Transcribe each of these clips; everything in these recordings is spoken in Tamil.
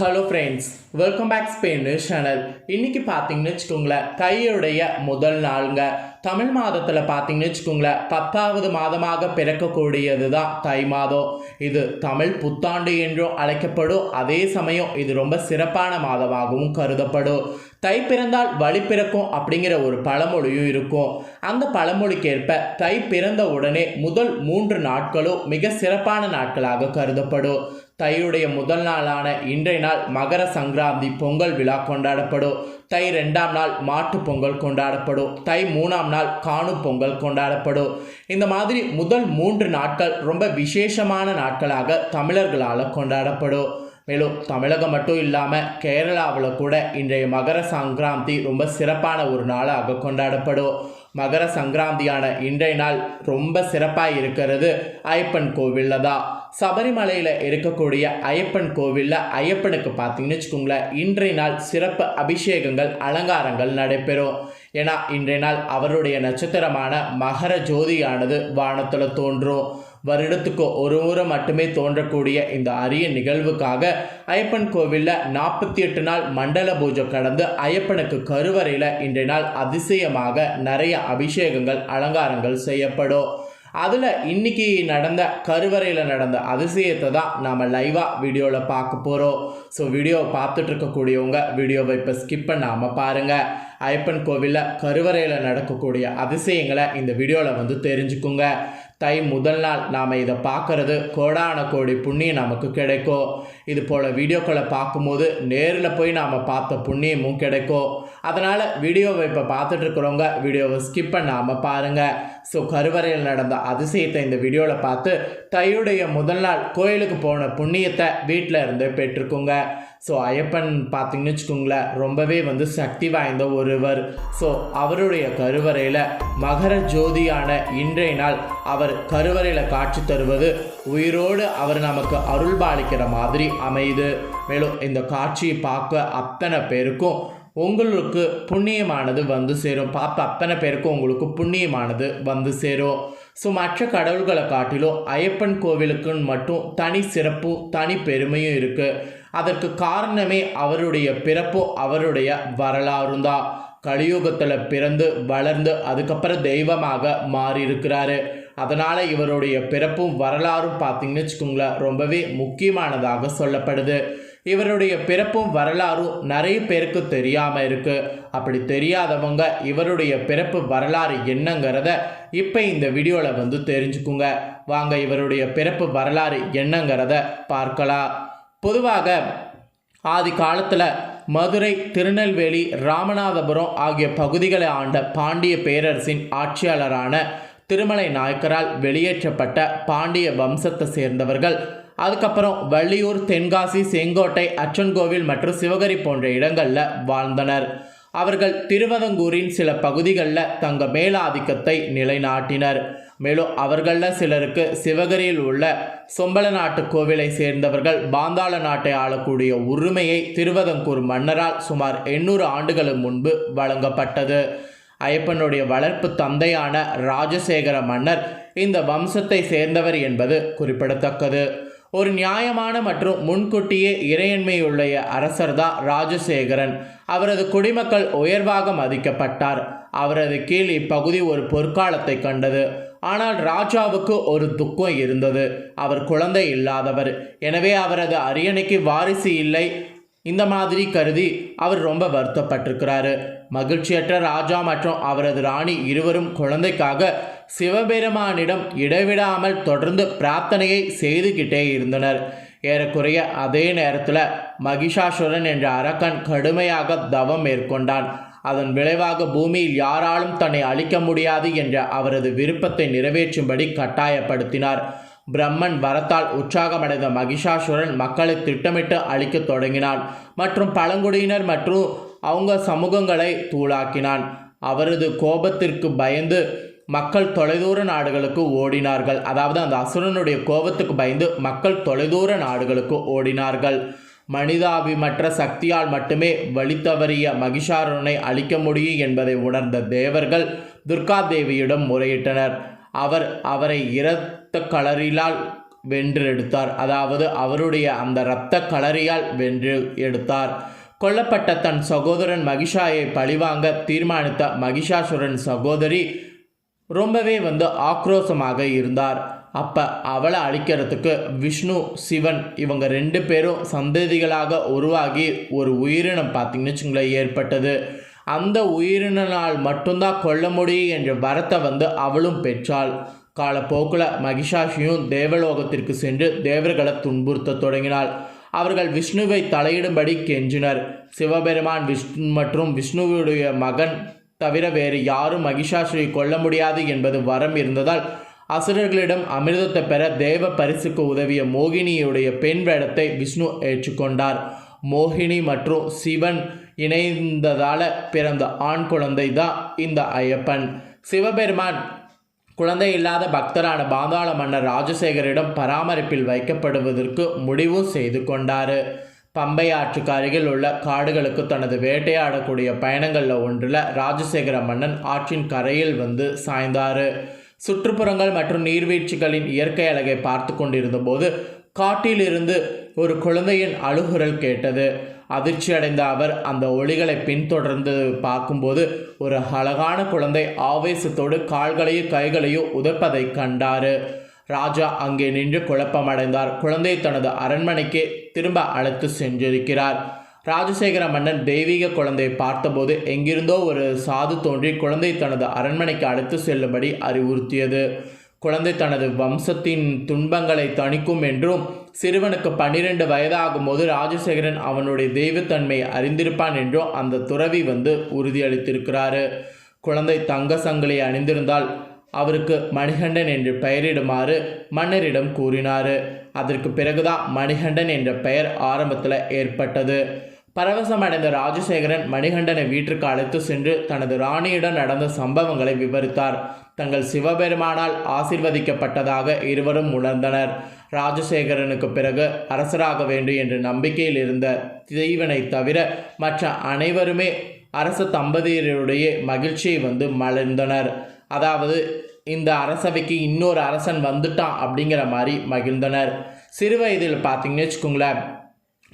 Hello friends welcome back Spain channel இன்னைக்கு பார்த்தீங்கன்னு வச்சுக்கோங்களேன் தையுடைய முதல் நாளுங்க. தமிழ் மாதத்தில் பார்த்தீங்கன்னு வச்சுக்கோங்களேன் பத்தாவது மாதமாக பிறக்கக்கூடியது தான் தை மாதம். இது தமிழ் புத்தாண்டு என்றும் அழைக்கப்படும். அதே சமயம் இது ரொம்ப சிறப்பான மாதமாகவும் கருதப்படும். தை பிறந்தால் வழி பிறக்கும் அப்படிங்கிற ஒரு பழமொழியும் இருக்கும். அந்த பழமொழிக்கேற்ப தை பிறந்த உடனே முதல் மூன்று நாட்களும் மிக சிறப்பான நாட்களாக கருதப்படும். தையுடைய முதல் நாளான இன்றைய நாள் மகர சங்கராந்தி பொங்கல் விழா கொண்டாடப்படும். தை ரெண்டாம் நாள் மாட்டு பொங்கல் கொண்டாடப்படும். தை மூணாம் நாள் காணு பொங்கல் கொண்டாடப்படும். இந்த மாதிரி முதல் மூன்று நாட்கள் ரொம்ப விசேஷமான நாட்களாக தமிழர்களால் கொண்டாடப்படும். மேலும் தமிழகம் மட்டும் இல்லாமல் கேரளாவில் கூட இன்றைய மகர சங்கராந்தி ரொம்ப சிறப்பான ஒரு நாளாக கொண்டாடப்படும். மகர சங்கராந்தியான இன்றைய நாள் ரொம்ப சிறப்பாக இருக்கிறது. ஐயப்பன் கோவிலில் தான். சபரிமலையில் இருக்கக்கூடிய ஐயப்பன் கோவிலில் ஐயப்பனுக்கு பார்த்தீங்கன்னு வச்சுக்கோங்களேன் இன்றைய நாள் சிறப்பு அபிஷேகங்கள் அலங்காரங்கள் நடைபெறும். ஏன்னா இன்றைய நாள் அவருடைய நட்சத்திரமான மகர ஜோதியானது வானத்தில் தோன்றும். வருடத்துக்கு ஒரு முறை மட்டுமே தோன்றக்கூடிய இந்த அரிய நிகழ்வுக்காக ஐயப்பன் கோவிலில் நாற்பத்தி எட்டு நாள் மண்டல பூஜை கடந்து ஐயப்பனுக்கு கருவறையில் இன்றைய நாள் அதிசயமாக நிறைய அபிஷேகங்கள் அலங்காரங்கள் செய்யப்படும். அதில் இன்னைக்கு நடந்த கருவறையில் நடந்த அதிசயத்தை தான் நாம் லைவாக வீடியோவில் பார்க்க போகிறோம் ஸோ வீடியோ பார்த்துட்டு இருக்கக்கூடியவங்க வீடியோவை இப்போ ஸ்கிப் பண்ணாமல் பாருங்கள் ஐயப்பன் கோவிலில் கருவறையில் நடக்கக்கூடிய அதிசயங்களை இந்த வீடியோவில் வந்து தெரிஞ்சுக்குங்க. தை முதல் நாள் நாம் இதை பார்க்குறது கோடான கோடி புண்ணியம் நமக்கு கிடைக்கும். இது போல் வீடியோக்களை பார்க்கும்போது நேரில் போய் நாம் பார்த்த புண்ணியமும் கிடைக்கும். அதனால் வீடியோவை இப்போ பார்த்துட்ருக்குறவங்க வீடியோவை ஸ்கிப் பண்ணாமல் பாருங்கள் ஸோ கருவறையில் நடந்த அதிசயத்தை இந்த வீடியோவில் பார்த்து தையுடைய முதல் நாள் கோயிலுக்கு போன புண்ணியத்தை வீட்டில் இருந்து பெற்றுக்குங்க. ஸோ ஐயப்பன் பார்த்தீங்கன்னு வச்சுக்கோங்களேன் ரொம்பவே வந்து சக்தி வாய்ந்த ஒருவர். ஸோ அவருடைய கருவறையில் மகர ஜோதியான இன்றைய நாள் அவர் கருவறையில் காட்சி தருவது உயிரோடு அவர் நமக்கு அருள் பாலிக்கிற மாதிரி அமையுது. மேலும் இந்த காட்சியை பார்க்க அத்தனை பேருக்கும் உங்களுக்கு புண்ணியமானது வந்து சேரும். பார்த்த அத்தனை பேருக்கும் உங்களுக்கு புண்ணியமானது வந்து சேரும். ஸோ மற்ற கடவுள்களை காட்டிலும் ஐயப்பன் கோவிலுக்குன்னு மட்டும் தனி சிறப்பும் தனி பெருமையும் இருக்குது அதற்கு காரணமே அவருடைய பிறப்பும் அவருடைய வரலாறும் தான் கலியுகத்தில் பிறந்து வளர்ந்து அதுக்கப்புறம் தெய்வமாக மாறி இருக்கிறாரு அதனால் இவருடைய பிறப்பும் வரலாறும் பார்த்தீங்கன்னு வச்சுக்கோங்களேன் ரொம்பவே முக்கியமானதாக சொல்லப்படுது. இவருடைய பிறப்பும் வரலாறும் நிறைய பேருக்கு தெரியாமல் இருக்குது அப்படி தெரியாதவங்க இவருடைய பிறப்பு வரலாறு என்னங்கிறத இப்போ இந்த வீடியோவில் வந்து தெரிஞ்சுக்குங்க. வாங்க இவருடைய பிறப்பு வரலாறு என்னங்கிறத பார்க்கலாம். பொதுவாக ஆதி காலத்தில் மதுரை திருநெல்வேலி ராமநாதபுரம் ஆகிய பகுதிகளை ஆண்ட பாண்டிய பேரரசின் ஆட்சியாளரான திருமலை நாயக்கரால் வெளியேற்றப்பட்ட பாண்டிய வம்சத்தை சேர்ந்தவர்கள். அதுக்கப்புறம் வள்ளியூர் தென்காசி செங்கோட்டை அச்சன்கோவில் மற்றும் சிவகரி போன்ற இடங்களில் வாழ்ந்தனர். அவர்கள் திருவதங்கூரின் சில பகுதிகளில் தங்க மேலாதிக்கத்தை நிலைநாட்டினர். மேலும் அவர்களில் சிலருக்கு சிவகரியில் உள்ள சொம்பல நாட்டு கோவிலை சேர்ந்தவர்கள் பாந்தாள நாட்டை ஆளக்கூடிய உரிமையை திருவதங்கூர் மன்னரால் சுமார் எண்ணூறு ஆண்டுகளுக்கு முன்பு வழங்கப்பட்டது. ஐயப்பனுடைய வளர்ப்பு தந்தையான ராஜசேகர மன்னர் இந்த வம்சத்தை சேர்ந்தவர் என்பது குறிப்பிடத்தக்கது. ஒரு நியாயமான மற்றும் முன்கூட்டியே இறையன்மையுள்ள அரசர்தான் ராஜசேகரன். அவரது குடிமக்கள் உயர்வாக மதிக்கப்பட்டார். அவரது கீழ் இப்பகுதி ஒரு பொற்காலத்தை கண்டது. ஆனால் ராஜாவுக்கு ஒரு துக்கம் இருந்தது. அவர் குழந்தை இல்லாதவர். எனவே அவரது அரியணைக்கு வாரிசு இல்லை. இந்த மாதிரி கருதி அவர் ரொம்ப வருத்தப்பட்டிருக்கிறாரு. மகிழ்ச்சியற்ற ராஜா மற்றும் அவரது ராணி இருவரும் குழந்தைக்காக சிவபெருமானிடம் இடைவிடாமல் தொடர்ந்து பிரார்த்தனையை செய்துகிட்டே இருந்தனர். ஏறக்குறைய அதே நேரத்தில் மகிஷாசுரன் என்ற அரக்கன் கடுமையாக தவம் மேற்கொண்டான். அதன் விளைவாக பூமியில் யாராலும் தன்னை அழிக்க முடியாது என்ற அவரது விருப்பத்தை நிறைவேற்றும்படி கட்டாயப்படுத்தினார். பிரம்மன் வரத்தால் உற்சாகமடைந்த மகிஷாசுரன் மக்களை திட்டமிட்டு அழிக்கத் தொடங்கினான் மற்றும் பழங்குடியினர் மற்றும் அவங்க சமூகங்களை தூளாக்கினான். அவரது கோபத்திற்கு பயந்து மக்கள் தொலைதூர நாடுகளுக்கு ஓடினார்கள். அதாவது அந்த அசுரனுடைய கோபத்துக்கு பயந்து மக்கள் தொலைதூர நாடுகளுக்கு ஓடினார்கள். மனிதாபிமற்ற சக்தியால் மட்டுமே வழித்தவறிய மகிஷாசுரனை அழிக்க முடியும் என்பதை உணர்ந்த தேவர்கள் துர்கா தேவியிடம் முறையிட்டனர். அவர் அவரை இரத்த களரிலால் வென்று எடுத்தார். அதாவது அவருடைய அந்த இரத்த களரியால் வென்று எடுத்தார். கொல்லப்பட்ட தன் சகோதரன் மகிஷாயை பழிவாங்க தீர்மானித்த மகிஷாசுரன் சகோதரி ரொம்பவே வந்து ஆக்ரோஷமாக இருந்தார். அப்போ அவளை அழிக்கிறதுக்கு விஷ்ணு சிவன் இவங்க ரெண்டு பேரும் சந்ததிகளாக உருவாகி ஒரு உயிரினம் பார்த்திங்கன்னு வச்சுங்களேன் ஏற்பட்டது. அந்த உயிரினால் மட்டும்தான் கொல்ல முடியும் என்ற வரத்தை வந்து அவளும் பெற்றாள். காலப்போக்கில் மகிஷாஷியும் தேவலோகத்திற்கு சென்று தேவர்களை துன்புறுத்த தொடங்கினாள். அவர்கள் விஷ்ணுவை தலையிடும்படி கெஞ்சினர். சிவபெருமான் விஷ்ணு மற்றும் விஷ்ணுவுடைய மகன் தவிர வேறு யாரும் மகிஷாசுரை கொல்ல முடியாது என்பது வரம் இருந்ததால் அசுரர்களிடம் அமிர்தத்தை பெற தேவ பரிசுக்கு உதவிய மோகினியுடைய பெண் வேடத்தை விஷ்ணு ஏற்றுக்கொண்டார். மோகினி மற்றும் சிவன் இணைந்ததால பிறந்த ஆண் குழந்தை தான் இந்த ஐயப்பன். சிவபெருமான் குழந்தை இல்லாத பக்தரான பாதாள மன்னர் ராஜசேகரிடம் பராமரிப்பில் வைக்கப்படுவதற்கு முடிவும் செய்து கொண்டார். பம்பை ஆற்றுக்கு அருகில் உள்ள காடுகளுக்கு தனது வேட்டையாடக்கூடிய பயணங்களில் ஒன்றில் ராஜசேகர மன்னன் ஆற்றின் கரையில் வந்து சாய்ந்தார். சுற்றுப்புறங்கள் மற்றும் நீர்வீழ்ச்சிகளின் இயற்கை அழகை பார்த்து கொண்டிருந்த போது காட்டிலிருந்து ஒரு குழந்தையின் அழுகுரல் கேட்டது. அதிர்ச்சி அடைந்த அவர் அந்த ஒளிகளை பின்தொடர்ந்து பார்க்கும்போது ஒரு அழகான குழந்தை ஆவேசத்தோடு கால்களையும் கைகளையும் உதைப்பதை கண்டார். ராஜா அங்கே நின்று குழப்பமடைந்தார். குழந்தை தனது அரண்மனைக்கு திரும்ப அழைத்து சென்றிருக்கிறார். ராஜசேகர மன்னன் தெய்வீக குழந்தையை பார்த்தபோது எங்கிருந்தோ ஒரு சாது தோன்றி குழந்தை தனது அரண்மனைக்கு அழைத்து செல்லும்படி அறிவுறுத்தியது. குழந்தை தனது வம்சத்தின் துன்பங்களை தணிக்கும் என்றும் சிறுவனுக்கு பன்னிரண்டு வயதாகும் போது ராஜசேகரன் அவனுடைய தெய்வத்தன்மையை அறிந்திருப்பான் என்றும் அந்த துறவி வந்து உறுதியளித்திருக்கிறாரு. குழந்தை தங்க சங்கிலி அணிந்திருந்தால் அவருக்கு மணிகண்டன் என்று பெயரிடுமாறு மன்னரிடம் கூறினார். அதற்கு பிறகுதான் மணிகண்டன் என்ற பெயர் ஆரம்பத்தில் ஏற்பட்டது. பரவசமடைந்த ராஜசேகரன் மணிகண்டனை வீட்டிற்கு அழைத்து சென்று தனது ராணியுடன் நடந்த சம்பவங்களை விவரித்தார். தங்கள் சிவபெருமானால் ஆசிர்வதிக்கப்பட்டதாக இருவரும் உணர்ந்தனர். ராஜசேகரனுக்கு பிறகு அரசராக வேண்டும் என்ற நம்பிக்கையில் இருந்த தெய்வனை தவிர மற்ற அனைவருமே அரச தம்பதியருடைய மகிழ்ச்சியை வந்து மலர்ந்தனர். அதாவது இந்த அரசவைக்கு இன்னொரு அரசன் வந்துட்டான் அப்படிங்கிற மாதிரி மகிழ்ந்தனர். சிறு வயதில் பார்த்தீங்கன்னு வச்சுக்கோங்களேன்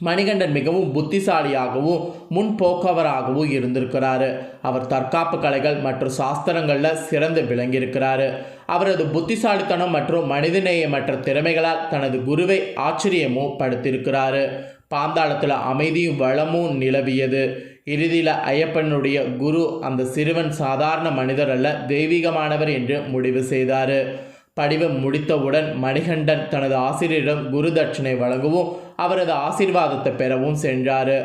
மணிகண்டன் மிகவும் புத்திசாலியாகவும் முன்போக்கவராகவும் இருந்திருக்கிறாரு. அவர் தற்காப்பு கலைகள் மற்றும் சாஸ்திரங்களில் சிறந்து விளங்கியிருக்கிறாரு. அவரது புத்திசாலித்தனம் மற்றும் மனிதநேயமற்ற திறமைகளால் தனது குருவை ஆச்சரியமும் படுத்தியிருக்கிறாரு. பாந்தாளத்தில் அமைதியும் வளமும் நிலவியது. இறுதியில் ஐயப்பனுடைய குரு அந்த சிறுவன் சாதாரண மனிதர் அல்ல தெய்வீகமானவர் என்று முடிவு செய்தார். படிவு முடித்தவுடன் மணிகண்டன் தனது ஆசிரியரிடம் குரு தட்சிணை வழங்கவும் அவரது ஆசீர்வாதத்தை பெறவும் சென்றார்.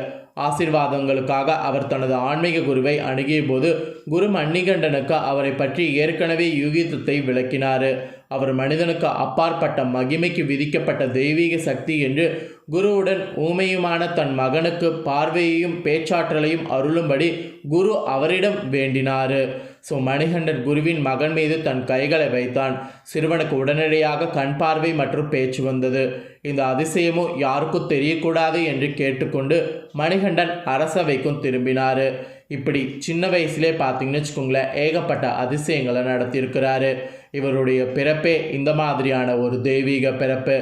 ஆசிர்வாதங்களுக்காக அவர் தனது ஆன்மீக குருவை அணுகிய போது குரு மணிகண்டனுக்கு அவரை பற்றி ஏற்கனவே யூகித்தத்தை விளக்கினார். அவர் மனிதனுக்கு அப்பாற்பட்ட மகிமைக்கு விதிக்கப்பட்ட தெய்வீக சக்தி என்று குருவுடன் ஊமையுமான தன் மகனுக்கு பார்வையையும் பேச்சாற்றலையும் அருளும்படி குரு அவரிடம் வேண்டினார். ஸோ மணிகண்டன் குருவின் மகன் மீது தன் கைகளை வைத்தான். சிறுவனுக்கு உடனடியாக கண் பார்வை மற்றும் பேச்சு வந்தது. இந்த அதிசயமும் யாருக்கும் தெரியக்கூடாது என்று கேட்டுக்கொண்டு மணிகண்டன் அரசவைக்கும் திரும்பினார். இப்படி சின்ன வயசுலேயே பார்த்தீங்கன்னு வச்சுக்கோங்களேன் ஏகப்பட்ட அதிசயங்களை நடத்தியிருக்கிறாரு. இவருடைய பிறப்பே இந்த மாதிரியான ஒரு தெய்வீக பிறப்பு.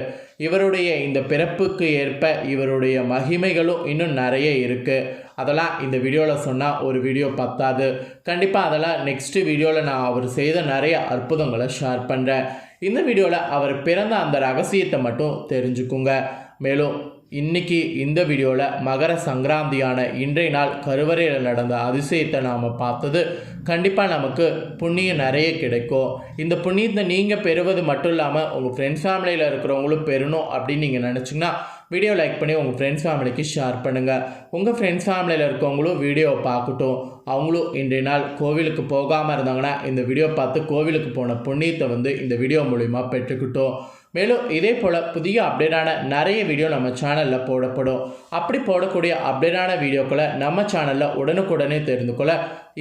இவருடைய இந்த பிறப்புக்கு ஏற்ப இவருடைய மகிமைகளும் இன்னும் நிறைய இருக்குது அதெல்லாம் இந்த வீடியோவில் சொன்னால் ஒரு வீடியோ பத்தாது. கண்டிப்பாக அதெல்லாம் நெக்ஸ்ட்டு வீடியோவில் நான் அவர் செய்த நிறைய அற்புதங்களை ஷேர் பண்ணுறேன் இந்த வீடியோவில் அவர் பிறந்த அந்த ரகசியத்தை மட்டும் தெரிஞ்சுக்குங்க. மேலும் இன்னைக்கு இந்த வீடியோவில் மகர சங்கராந்தியான இன்றைய நாள் கருவறையில் நடந்த அதிசயத்தை நாம் பார்த்தது. கண்டிப்பாக நமக்கு புண்ணியம் நிறைய கிடைக்கும். இந்த புண்ணியத்தை நீங்கள் பெறுவது மட்டும் இல்லாமல் உங்கள் ஃப்ரெண்ட்ஸ் ஃபேமிலியில் இருக்கிறவங்களும் பெறணும் அப்படின்னு நீங்கள் நினச்சிங்கன்னா வீடியோ லைக் பண்ணி உங்கள் ஃப்ரெண்ட்ஸ் ஃபேமிலிக்கு ஷேர் பண்ணுங்கள் உங்கள் ஃப்ரெண்ட்ஸ் ஃபேமிலியில் இருக்கவங்களும் வீடியோவை பார்க்கட்டும். அவங்களும் இன்றைய நாள் கோவிலுக்கு போகாமல் இருந்தாங்கன்னா இந்த வீடியோ பார்த்து கோவிலுக்கு போன புண்ணியத்தை வந்து இந்த வீடியோ மூலிமா பெற்றுக்கிட்டோம். மேலும் இதே போல் புதிய அப்டேட்டான நிறைய வீடியோ நம்ம சேனலில் போடப்படும். அப்படி போடக்கூடிய அப்டேட்டான வீடியோக்களை நம்ம சேனலில் உடனுக்குடனே தெரிந்து கொள்ள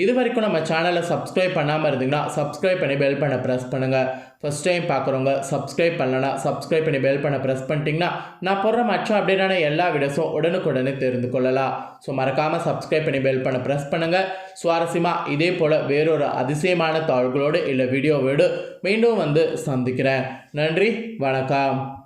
இது வரைக்கும் நம்ம சேனலை சப்ஸ்கிரைப் பண்ணாமல் இருந்தீங்கன்னா சப்ஸ்கிரைப் பண்ணி பெல் பண்ண ப்ரெஸ் பண்ணுங்கள் ஃபஸ்ட் டைம் பார்க்குறவங்க சப்ஸ்கிரைப் பண்ணலன்னா சப்ஸ்கிரைப் பண்ணி பெல் பண்ண ப்ரெஸ் பண்ணிட்டீங்கன்னா நான் போடுற மற்ற அப்படின்னா எல்லா வீடியோஸும் உடனுக்குடனே தெரிந்து கொள்ளலாம். ஸோ மறக்காமல் சப்ஸ்கிரைப் பண்ணி பெல் பண்ண ப்ரெஸ் பண்ணுங்கள் சுவாரஸ்யமாக இதே போல் வேறொரு அதிசயமான தாள்களோடு இல்லை வீடியோவோடு மீண்டும் வந்து சந்திக்கிறேன். நன்றி வணக்கம்.